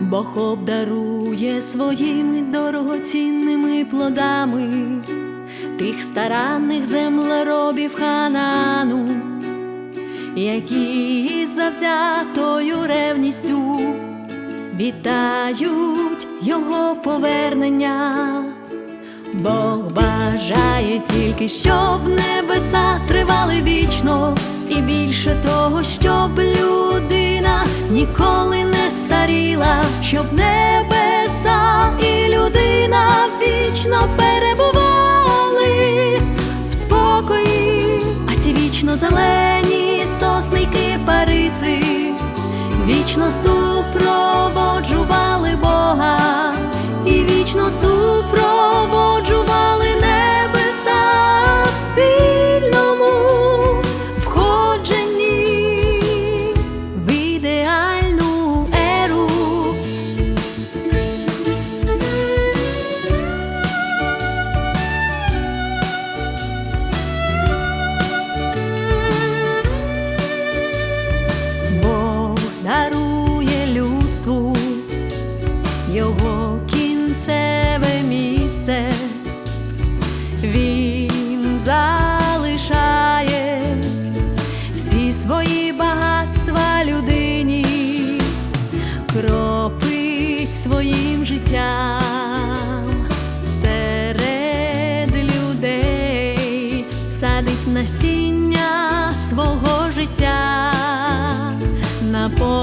Бог обдарує своїми дорогоцінними плодами тих старанних землеробів Ханаану, які завзятою ревністю вітають його повернення. Бог бажає тільки, щоб небеса тривали вічно, і більше того, щоб людина ніколи не старіла, щоб небеса і людина вічно перебували в спокої, а ці вічно зелені сосни й кипариси вічно супроводжували його кінцеве місце, він залишає всі свої багатства людині, кропить своїм життям. Серед людей, садить насіння свого життя. На полі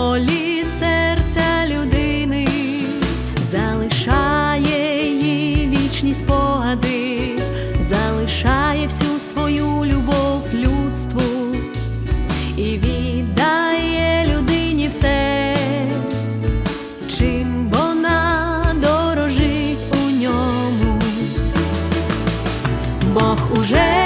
залишає їй вічні спогади, залишає всю свою любов людству і віддає людині все, чим вона дорожить у ньому. Бог уже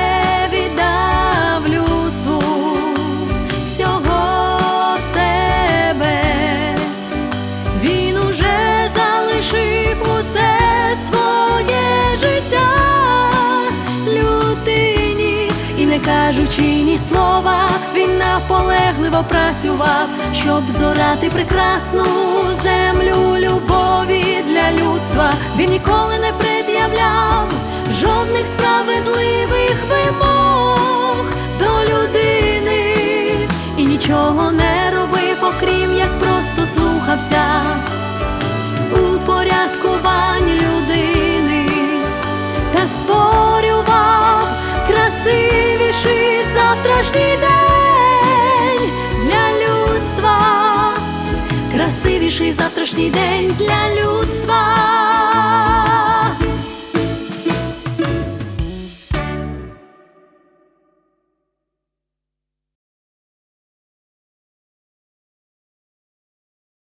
кажучи ні слова, він наполегливо працював, щоб зорати прекрасну землю любові для людства. Він ніколи не пред'являв жодних справедливих завтрашній день для людства.